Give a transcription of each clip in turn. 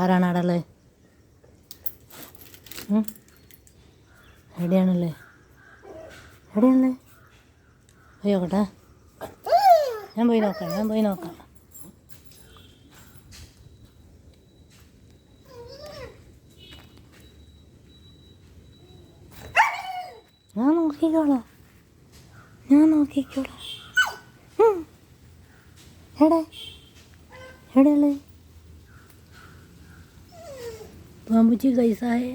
ആരാണ് ഉം? എവിടെയാണല്ലേ? എവിടെയാണല്ലേ പോയി നോക്കട്ടെ. ഞാൻ പോയി നോക്കാം ഞാൻ പോയി നോക്കാം. ഞാൻ നോക്കിക്കോളാം. ഞാൻ നോക്കിക്കോളാം. എവിടെ? എവിടെയുള്ളത് പാമ്പുച്ചി കൈസായേ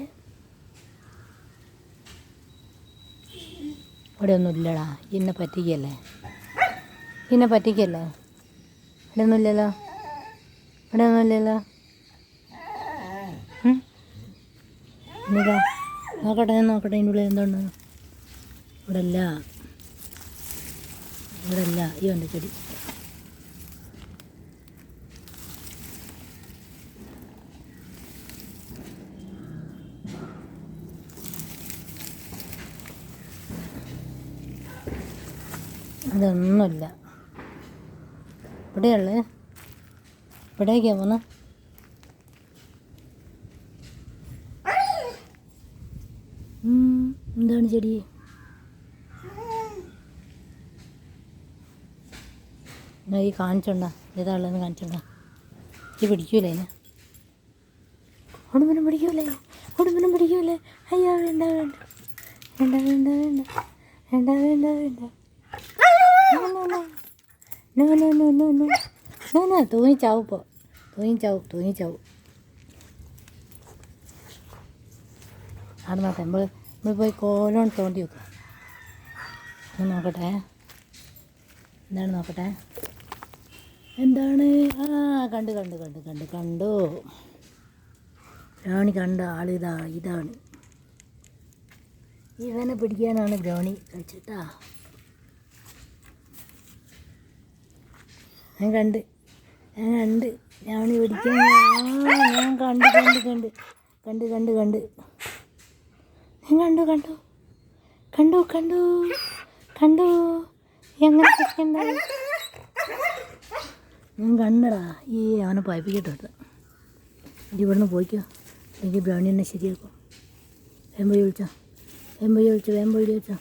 ഇവിടെ ഒന്നുമില്ലടാ എന്നെ പറ്റിക്കല്ലേ എന്നെ പറ്റിക്കല്ലേ ഇവിടെ ഒന്നുമില്ലല്ലോ ഇവിടെ ഒന്നുമില്ലല്ലോ ഉം? നോക്കട്ടെ നോക്കട്ടെ ഇതിന്റെ ഉള്ളിൽ എന്താണ് ഇവിടെ അല്ല ഇവിടെ അല്ല ഈ ഉണ്ട് ചെടി അതൊന്നുമില്ല. ഇവിടെയുള്ളേ ഇവിടേക്കാ പോന്ന്. എന്താണ് ചെടി? ഈ കാണിച്ചുണ്ടാ ഏതാളെന്ന് കാണിച്ചോണ്ട. ഈ പിടിക്കൂലേ ഉടുമ്പിനും പിടിക്കൂലേ? ഉടുമ്പിനും പിടിക്കൂലേ? അയ്യോ വേണ്ട വേണ്ട. വേണ്ട വേണ്ട വേണ്ട. വേണ്ട വേണ്ട വേണ്ട. No, no, no, no, no. No, no, തൂങ്ങിച്ചാവും ഇപ്പോൾ തൂങ്ങിച്ചാവും തൂങ്ങിച്ചാവും അത് നോക്കാം നമ്മൾ നമ്മൾ പോയി കോലോൺ തോണ്ടി വെക്കുക ഒന്ന് നോക്കട്ടെ എന്താണ് നോക്കട്ടെ എന്താണ്? ആ കണ്ട് കണ്ട് കണ്ട് കണ്ട് കണ്ടു. ബ്രൗണി കണ്ട ആളിതാ ഇതാണ്. ഇവനെ പിടിക്കാനാണ് ബ്രൗണി കഴിച്ചിട്ടാ ഞാൻ കണ്ട്. ഞാൻ കണ്ട്. ഞാൻ പിടിക്കാൻ ഞാൻ കണ്ട് കണ്ട് കണ്ട്. കണ്ട് കണ്ട് കണ്ട്. ഞാൻ കണ്ടു കണ്ടു. കണ്ടു കണ്ടു. കണ്ടു. എങ്ങനെ പിടിക്കണ്ട ഞാൻ കണ്ടടാ ഈ അവനെ പയപ്പിക്കട്ടെ ഇവിടുന്ന് പോയിക്കോ. എനിക്ക് ബ്രൗണി എന്നെ ശരിയാക്കും. വേമ്പൊഴി വിളിച്ചോ. വേമ്പൊഴി വിളിച്ചോ. വേമ്പൊഴി വിളിച്ചോ.